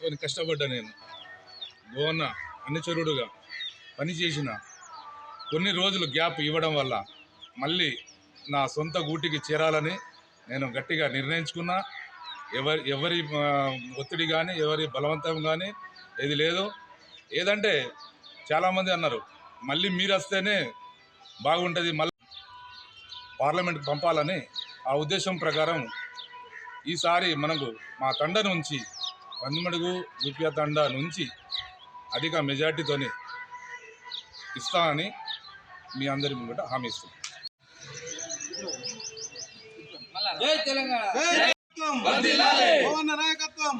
కొన్ని కష్టపడ్డా నేను. గోవన్న అనుచరుడుగా పనిచేసిన కొన్ని రోజులు గ్యాప్ ఇవ్వడం వల్ల మళ్ళీ నా సొంత గూటికి చేరాలని నేను గట్టిగా నిర్ణయించుకున్నా. ఎవరి ఎవరి ఒత్తిడి కానీ ఎవరి బలవంతం కానీ ఏది లేదు. ఏదంటే చాలామంది అన్నారు మళ్ళీ మీరు వస్తేనే బాగుంటుంది మళ్ళీ పార్లమెంట్కి పంపాలని. ఆ ఉద్దేశం ప్రకారం ఈసారి మనకు మా తండ నుంచి పందిమడుగు తండ నుంచి అధిక మెజార్టీతోని ఇస్తామని మీ అందరి ముంగట హామీ ఇస్తున్నాం. జై తెలంగాణ. నాయకత్వం పవన్ నాయకత్వం.